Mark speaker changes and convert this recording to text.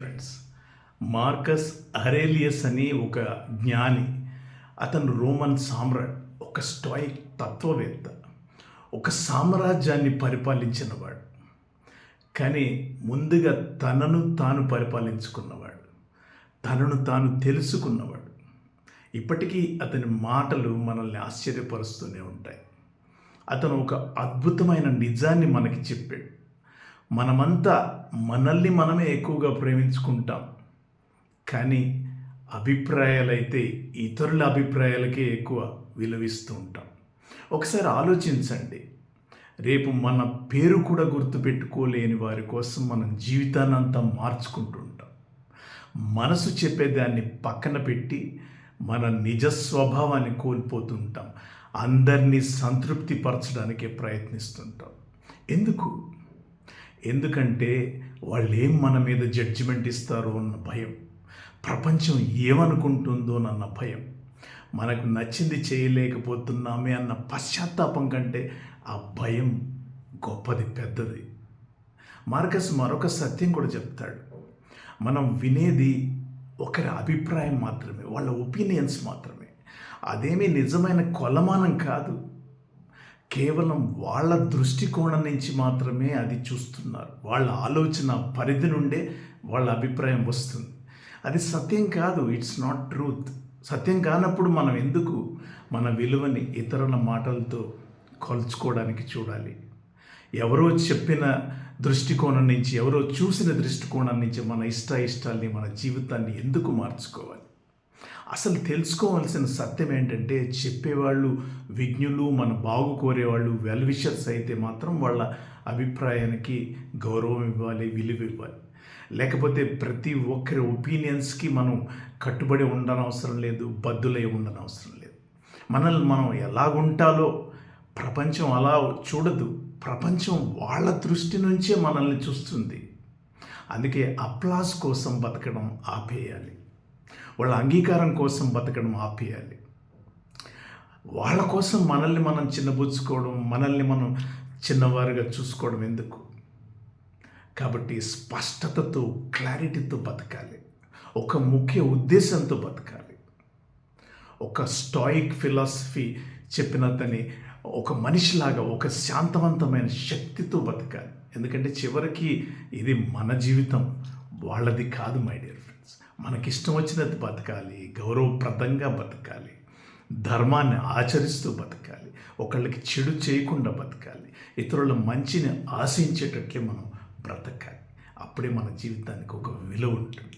Speaker 1: Friends Marcus Aurelius అని ఒక జ్ఞాని అతను రోమన్ సామ్రాట్ ఒక స్టాయిక్ తత్వవేత్త ఒక సామ్రాజ్యాన్ని పరిపాలించినవాడు. కానీ ముందుగా తనను తాను పరిపాలించుకున్నవాడు తనను తాను తెలుసుకున్నవాడు. ఇప్పటికీ అతని మాటలు మనల్ని ఆశ్చర్యపరుస్తూనే ఉంటాయి. అతను ఒక అద్భుతమైన నిజాన్ని మనకి చెప్పాడు. మనమంతా మనల్ని మనమే ఎక్కువగా ప్రేమించుకుంటాం. కానీ అభిప్రాయాలైతే ఇతరుల అభిప్రాయాలకే ఎక్కువ విలువిస్తూ ఉంటాం. ఒకసారి ఆలోచించండి. రేపు మన పేరు కూడా గుర్తుపెట్టుకోలేని వారి కోసం మనం జీవితాన్నంతా మార్చుకుంటూ ఉంటాం. మనసు చెప్పేదాన్ని పక్కన పెట్టి మన నిజ స్వభావాన్ని కోల్పోతుంటాం అందరినీ సంతృప్తిపరచడానికే ప్రయత్నిస్తుంటాం. ఎందుకు? ఎందుకంటే వాళ్ళు ఏం మన మీద జడ్జిమెంట్ ఇస్తారో అన్న భయం. ప్రపంచం ఏమనుకుంటుందో అన్న భయం. మనకు నచ్చింది చేయలేకపోతున్నామే అన్న పశ్చాత్తాపం కంటే ఆ భయం గొప్పది పెద్దది. మార్కస్ మరొక సత్యం కూడా చెప్తాడు. మనం వినేది ఒకరి అభిప్రాయం మాత్రమే వాళ్ళ ఒపీనియన్స్ మాత్రమే. అదేమీ నిజమైన కొలమానం కాదు. కేవలం వాళ్ళ దృష్టికోణం నుంచి మాత్రమే అది చూస్తున్నారు. వాళ్ళ ఆలోచన పరిధి నుండే వాళ్ళ అభిప్రాయం వస్తుంది. అది సత్యం కాదు ఇట్స్ నాట్ ట్రూత్ సత్యం కానప్పుడు మనం ఎందుకు మన విలువని ఇతరుల మాటలతో కొలుచుకోవడానికి చూడాలి? ఎవరో చెప్పిన దృష్టికోణం నుంచి ఎవరో చూసిన దృష్టికోణం నుంచి మన ఇష్ట ఇష్టాల్ని మన జీవితాన్ని ఎందుకు మార్చుకోవాలి? అసలు తెలుసుకోవాల్సిన సత్యం ఏంటంటే చెప్పేవాళ్ళు విజ్ఞులు మన బాగు కోరేవాళ్ళు వెల్ విషర్స్ అయితే మాత్రం వాళ్ళ అభిప్రాయానికి గౌరవం ఇవ్వాలి విలువ ఇవ్వాలి. లేకపోతే ప్రతి ఒక్కరి ఒపీనియన్స్కి మనం కట్టుబడి ఉండనవసరం లేదు బద్దులై ఉండనవసరం లేదు. మనల్ని మనం ఎలాగుంటాలో ప్రపంచం అలా చూడదు ప్రపంచం వాళ్ళ దృష్టి నుంచే మనల్ని చూస్తుంది. అందుకే అప్లాస్ కోసం బతకడం ఆపేయాలి. వాళ్ళ అంగీకారం కోసం బతకడం ఆపేయాలి. వాళ్ళ కోసం మనల్ని మనం చిన్నబుచ్చుకోవడం మనల్ని మనం చిన్నవారుగా చూసుకోవడం ఎందుకు? కాబట్టి స్పష్టతతో క్లారిటీతో బతకాలి. ఒక ముఖ్య ఉద్దేశంతో బతకాలి. ఒక స్టాయిక్ ఫిలాసఫీ చెప్పినతని ఒక మనిషిలాగా ఒక శాంతవంతమైన శక్తితో బతకాలి. ఎందుకంటే చివరికి ఇది మన జీవితం వాళ్ళది కాదు మై డియర్ ఫ్రెండ్ మనకిష్టం వచ్చినట్టు బతకాలి గౌరవప్రదంగా బతకాలి ధర్మాన్ని ఆచరిస్తూ బతకాలి ఒకళ్ళకి చెడు చేయకుండా బతకాలి ఇతరుల మంచిని ఆశించేటట్లే మనం బ్రతకాలి. అప్పుడే మన జీవితానికి ఒక విలువ ఉంటుంది.